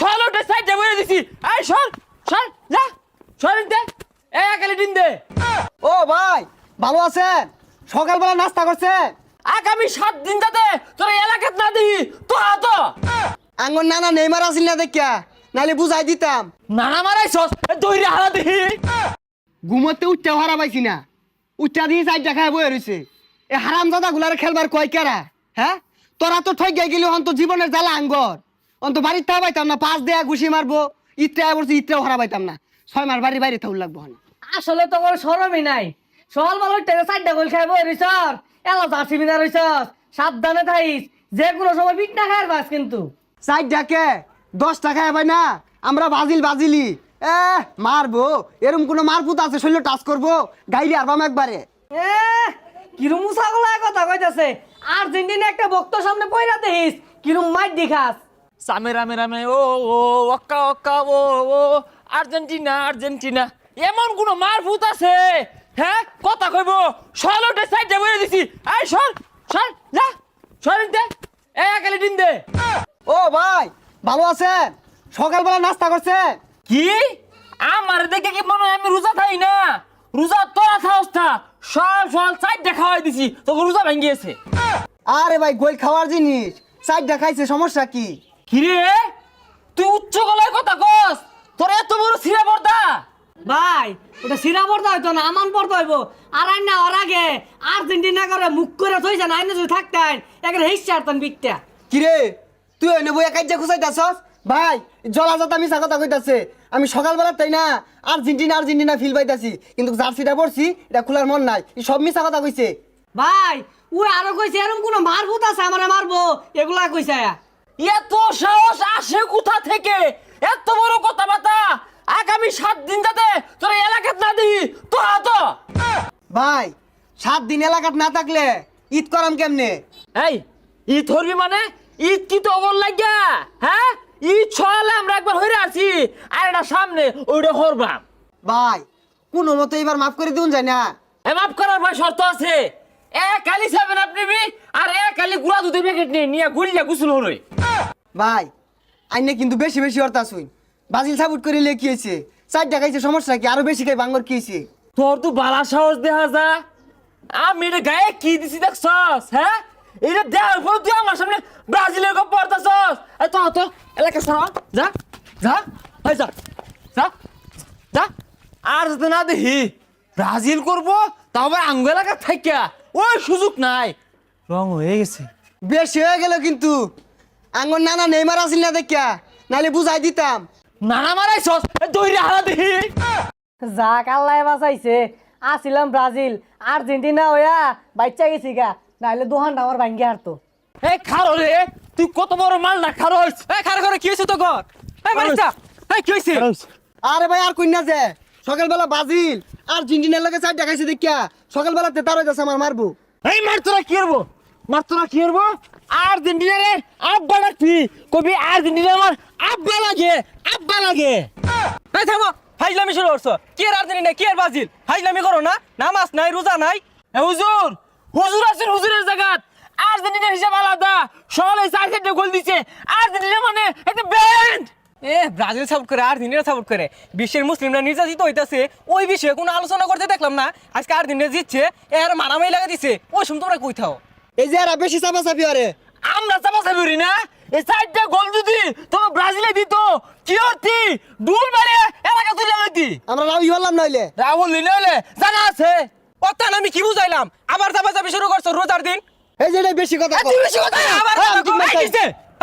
ছলোটে সাইডে বলে দিছি। এই সর সর যা। সর দে এ একালে দিন দে। ও ভাই ভালো আছেন? সকালবেলা নাস্তা করছেন আগামী সাত দিন যাতে তোর এলাকাত না দিই তো তো। আঙ্গন নানা নেইমার আসিল না দেখিয়া নাহলে বুঝাই দিতাম। নানা মারাইছস দৈরে হারা দিহি ঘুমোতে উঠতে হারা পাইছি না। উঠটা দিয়ে চারটা খায় বয়ে রয়েছে এ হারাম দাদা গুলার খেলবার কয় কেরা হ্যাঁ? তোরা তো ঠক গেলি অন্ত জীবনের জ্বালা আঙ্গর। অন্ত বাড়ির তা পাইতাম না পাঁচ দেয়া ঘুষি মারবো ইটটা বলছি ইটটাও হারা পাইতাম না। ছয় মাস বাড়ি বাইরে থাকুর লাগবো হন। আসলে তো কোনো সরমই নাই। সকাল বেলা টেনে চারটা গোল খাইব রিসর এলা জার্সি বিনা রইছস সাবধানে থাইস যে কোনো সময় পিট না খাইর বাস কিন্তু। চার ডাকে দশ টাকা ভাই না? আমরা বাজিল বাজিলি। এ মারবো। এরম কোনো মারপুত আছে শরীর টাচ করব গাইলি আরবাম একবারে। এ কিরম মুসাগুলা কথা কইতাছে। আর্জেন্টিনা একটা বক্ত সামনে পয়রা দেখিস কিরম মাইট দেখাস। সামে রামে রামে ও ও অক্কা অক্কা ও ও আর্জেন্টিনা আর্জেন্টিনা। এমন কোন মারফুত আছে? হ্যাঁ? কথা কইব? ছলোটে সাইডে বলে দিছি। এই সর সর যা সর দে এ একালে দিন দে। ও ভাই ভালো আছেন? সকালবেলা নাস্তা করছে। কি? আমার দেখে কি মনে হয় আমি রোজা থাই না? রোজা তোরা থাকস না সব সব সাইডে খাওয়াই দিছি। তোকে রোজা ভেঙে আরে ভাই গোল খাওয়ার জিনিস। চারটা খাইছে সমস্যা কি? কিরে? তুই উচ্চ গলায় কথা কস। তোর এত বড় সিরা পর্দা। ভাই ওটা সিরা পড়তে হইতো না আমান পড়তে হইব। আর না ওর আগে আর্জেন্টিনা করে মুখ করে থইছে না আইনে যদি থাকতেন একটা হিসছে আর বিকটা কিরে? তুই ওই বই কাজ্যা খুঁজাইতাছস ভাই জলা জাতা মিশা কথা কইতাছে। আমি সকালবেলা তাই না আর্জেন্টিনা আর্জেন্টিনা ফিল পাইতাছি। কিন্তু জার্সিটা পড়ছি এটা খোলার মন নাই। এই সব মিশা কথা কইছে। ভাই ও আরও কইছে এরকম কোনো মারভূত আছে আমারে মারবো? এগুলা কইছে এত সাহস আসে কোথা থেকে? এত বড় কথাবার্তা। আগামী সাত দিন যাতে তোর এলাকাত না দিই তো তো। ভাই সাত দিন এলাকাত না থাকলে ঈদ করাম কেমনে? এই ঈদ ধরবি মানে? ঈদ কি তো অবর লাগিয়া? হ্যাঁ? ঈদ ছয়ালে আমরা একবার হইরে আছি আর এটা সামনে ওইটা হরবাম। ভাই কোনো মতো এবার মাফ করে দিন যায় না? এ মাফ করার ভাই শর্ত আছে। এক কালি সেভেন আপ নিবি আর এক কালি গুড়া দুধের প্যাকেট নিয়ে নিয়ে গুলিয়া গুসল হরই। ভাই আইনে কিন্তু বেশি বেশি অর্থ শুন বাজিল সাবুট করে লেখিয়েছে চারটা খাইছে সমস্যা কি? আরও বেশি খাই বাঙ্গর কি হয়েছে? তোর তো বালা সাহস দেখা যা। আমি এটা গায়ে কি দিছি দেখ সস হ্যাঁ? এটা দেওয়ার পর তুই আমার সামনে ব্রাজিলের গপ পড়তাছস। এই তো তো এলাকা সরা। যা যা এই যা যা যা। আর যাতে না দেখি ব্রাজিল করব আবার আঙ্গ এলাকা থাকিয়া ওই সুযোগ নাই। রং হয়ে গেছে। বেশি হয়ে গেল কিন্তু। আঙ্গর নানা নেইমার আসিল না দেখিয়া নাহলে বুঝাই দিতাম। নানা মারাইছস? দৈরে হারা দেখি যাক আল্লাহ বাঁচাইছে। আসিলাম ব্রাজিল আর্জেন্টিনা হইয়া বাচ্চা গেছি গা নাহলে দোহানটা আমার ভাঙ্গি হারতো। এই খারো রে তুই কত বড় মাল না খারো এই খারে খারে কি হয়েছে তো ঘর? এই মারিস্তা এই কি হয়েছে আরে ভাই আর কইনা যে সকালবেলা বাজিল আর জিন্ডিনের লগে চারটা দেখাইছে দেখিয়া সকালবেলা তেতার হয়ে যাচ্ছে আমার মারবো। এই মার তোরা কি করব? মার কি করব? আর্জেন্টিনারে আব্বা ডাকবি কবি আর্জেন্টিনা আমার আব্বা লাগে আব্বা লাগে। থামো, ফাইজলামি শুরু করছ। কি আর আর্জেন্টিনা, কি আর ব্রাজিল? করো না, নামাজ নাই, রোজা নাই। হুজুর হুজুর হুজুরের আর্জেন্টিনার হিসাব আলাদা। চার চারটে গোল দিছে। আর্জেন্টিনা মানে একটা ব্যান্ড এ, ব্রাজিল সাপোর্ট করে, আর্জেন্টিনা সাপোর্ট করে। বিশ্বের মুসলিমরা নির্যাতিত হইতাছে। ওই বিষয়ে কোনো আলোচনা করতে দেখলাম না। আজকে আর্জেন্টিনা জিতছে, এর মারামারি লাগা দিছে। ওই সময় তোমরা কই থাও? এই যে এরা বেশি চাপা চাপি আরে আমরা চাপা চাপি না? এই চারটা গোল যদি তোমার ব্রাজিলে দিত কি হতি? ডুল মারে এলাকা তুলে লইতি। আমরা রাউই হলাম নইলে। রাহুল নিলে হলে জানা আছে। অত্যান আমি কি বুঝাইলাম? আবার চাপা চাপি শুরু করছ রোজার দিন। এই যে এটা বেশি কথা কও। বেশি কথা আবার হ্যাঁ, তুমি?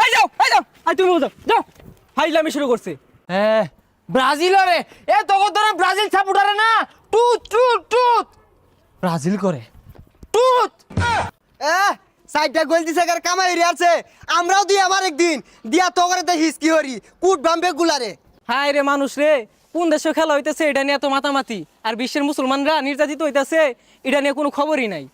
এই যাও এই যাও। এই তুমি বুঝাও যাও। শুরু করছে। হ্যাঁ ব্রাজিলরে এ তখন ধরে ব্রাজিল না। টুত টুত টুত। ব্রাজিল করে। এ সাইডটা গোল দিছে কার কামাই রে আছে। আমরাও দিই আমার একদিন। দিয়া তো করে দেখিস কি হরি। কুট বাম্বে গুলারে। হায় রে মানুষ রে, কোন দেশে খেলা হইতেছে এটা নিয়ে এত মাতামাতি? আর বিশ্বের মুসলমানরা নির্যাতিত হইতেছে, এটা নিয়ে কোনো খবরই নাই।